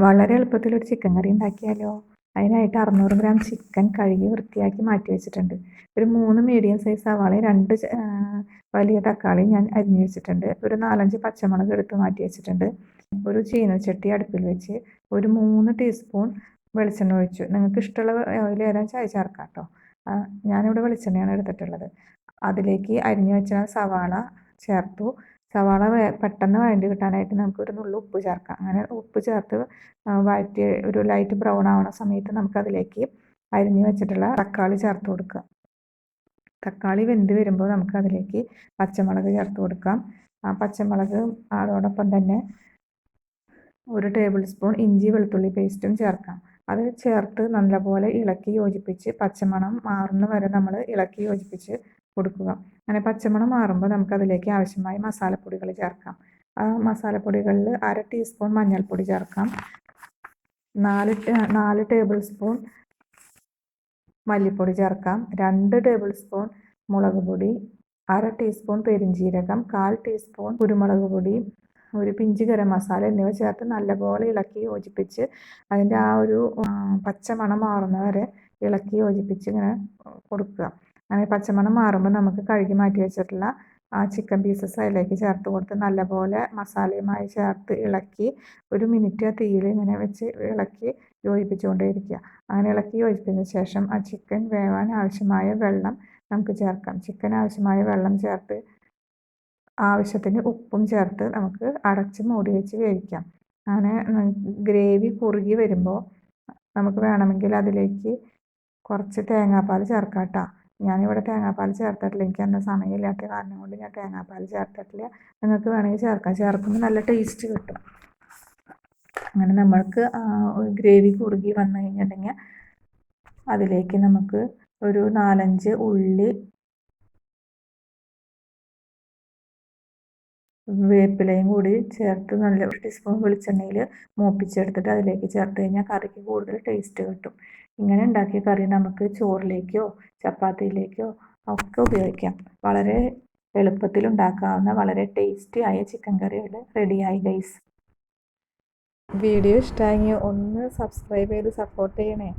വളരെ എളുപ്പത്തിൽ ഒരു ചിക്കൻ കറി ഉണ്ടാക്കിയാലോ? അതിനായിട്ട് അറുന്നൂറ് ഗ്രാം ചിക്കൻ കഴുകി വൃത്തിയാക്കി മാറ്റി വെച്ചിട്ടുണ്ട്. ഒരു മൂന്ന് മീഡിയം സൈസ് സവാള രണ്ട് വലിയ തക്കാളി ഞാൻ അരിഞ്ഞു വെച്ചിട്ടുണ്ട്. ഒരു നാലഞ്ച് പച്ചമുളക് എടുത്ത് മാറ്റി വെച്ചിട്ടുണ്ട്. ഒരു ചീനച്ചട്ടി അടുപ്പിൽ വെച്ച് ഒരു മൂന്ന് ടീസ്പൂൺ വെളിച്ചെണ്ണ ഒഴിച്ചു. നിങ്ങൾക്ക് ഇഷ്ടമുള്ള ഓയിൽ ഏതാ ചായ ചേർക്കാം കേട്ടോ. ഞാനിവിടെ വെളിച്ചെണ്ണയാണ് എടുത്തിട്ടുള്ളത്. അതിലേക്ക് അരിഞ്ഞു വെച്ച സവാള ചേർത്തു. സവാള പെട്ടെന്ന് വഴണ്ടി കിട്ടാനായിട്ട് നമുക്ക് ഒരു നുള്ളു ഉപ്പ് ചേർക്കാം. അങ്ങനെ ഉപ്പ് ചേർത്ത് വഴറ്റി ഒരു ലൈറ്റ് ബ്രൗൺ ആവുന്ന സമയത്ത് നമുക്കതിലേക്ക് അരിഞ്ഞു വെച്ചിട്ടുള്ള തക്കാളി ചേർത്ത് കൊടുക്കുക. തക്കാളി വെന്ത് വരുമ്പോൾ നമുക്കതിലേക്ക് പച്ചമുളക് ചേർത്ത് കൊടുക്കാം. ആ പച്ചമുളക് അതോടൊപ്പം തന്നെ ഒരു ടേബിൾ സ്പൂൺ ഇഞ്ചി വെളുത്തുള്ളി പേസ്റ്റും ചേർക്കാം. അത് ചേർത്ത് നല്ലപോലെ ഇളക്കി യോജിപ്പിച്ച് പച്ചമണം മാറുന്ന വരെ നമ്മൾ ഇളക്കി യോജിപ്പിച്ച് കൊടുക്കുക. അങ്ങനെ പച്ചമണം മാറുമ്പോൾ നമുക്ക് അതിലേക്ക് ആവശ്യമായ മസാലപ്പൊടികൾ ചേർക്കാം. ആ മസാലപ്പൊടികളിൽ അര ടീസ്പൂൺ മഞ്ഞൾപ്പൊടി ചേർക്കാം. നാല് നാല് ടേബിൾ സ്പൂൺ മല്ലിപ്പൊടി ചേർക്കാം. രണ്ട് ടേബിൾ സ്പൂൺ മുളക് പൊടി അര ടീസ്പൂൺ പെരിഞ്ജീരകം കാൽ ടീസ്പൂൺ കുരുമുളക് പൊടി ഒരു പിഞ്ച് ഗരം മസാല എന്നിവ ചേർത്ത് നല്ലപോലെ ഇളക്കി യോജിപ്പിച്ച് അതിന്റെ ആ ഒരു പച്ചമണം മാറുന്നവരെ ഇളക്കി യോജിപ്പിച്ച് ഇങ്ങനെ കൊടുക്കുക. അങ്ങനെ പച്ചമണം മാറുമ്പോൾ നമുക്ക് കഴുകി മാറ്റി വെച്ചിട്ടുള്ള ആ ചിക്കൻ പീസസ് അതിലേക്ക് ചേർത്ത് കൊടുത്ത് നല്ലപോലെ മസാലയുമായി ചേർത്ത് ഇളക്കി ഒരു മിനിറ്റ് ആ തീയിൽ ഇങ്ങനെ വെച്ച് ഇളക്കി യോജിപ്പിച്ചുകൊണ്ടേയിരിക്കുക. അങ്ങനെ ഇളക്കി യോജിപ്പിച്ച ശേഷം ആ ചിക്കൻ വേവാൻ ആവശ്യമായ വെള്ളം നമുക്ക് ചേർക്കാം. ചിക്കൻ ആവശ്യമായ വെള്ളം ചേർത്ത് ആവശ്യത്തിന് ഉപ്പും ചേർത്ത് നമുക്ക് അടച്ച് മൂടി വെച്ച് വേവിക്കാം. അങ്ങനെ ഗ്രേവി കുറുകി വരുമ്പോൾ നമുക്ക് വേണമെങ്കിൽ അതിലേക്ക് കുറച്ച് തേങ്ങാപ്പാൽ ചേർക്കാം കേട്ടോ. ഞാനിവിടെ തേങ്ങാപ്പാൽ ചേർത്തിട്ടില്ല. എനിക്ക് അന്ന് സമയമില്ലാത്ത കാരണം കൊണ്ട് ഞാൻ തേങ്ങാപ്പാൽ ചേർത്തിട്ടില്ല. നിങ്ങൾക്ക് വേണമെങ്കിൽ ചേർക്കാം. ചേർക്കുമ്പോൾ നല്ല ടേസ്റ്റ് കിട്ടും. അങ്ങനെ നമ്മൾക്ക് ഗ്രേവി കുറുകി വന്നു കഴിഞ്ഞിട്ടുണ്ടെങ്കിൽ അതിലേക്ക് നമുക്ക് ഒരു നാലഞ്ച് ഉള്ളി വേപ്പിലയും കൂടി ചേർത്ത് നല്ല ഒരു ടീസ്പൂൺ വെളിച്ചെണ്ണയിൽ മൂപ്പിച്ചെടുത്തിട്ട് അതിലേക്ക് ചേർത്ത് കഴിഞ്ഞാൽ കറിക്ക് കൂടുതൽ ടേസ്റ്റ് കിട്ടും. ഇങ്ങനെ ഉണ്ടാക്കിയ കറി നമുക്ക് ചോറിലേക്കോ ചപ്പാത്തിയിലേക്കോ ഒക്കെ ഉപയോഗിക്കാം. വളരെ എളുപ്പത്തിൽ ഉണ്ടാക്കാവുന്ന വളരെ ടേസ്റ്റി ആയ ചിക്കൻ കറികൾ റെഡിയായി ഗൈസ് വീഡിയോ ഇഷ്ടമായെങ്കിൽ ഒന്ന് സബ്സ്ക്രൈബ് ചെയ്ത് സപ്പോർട്ട് ചെയ്യണേ.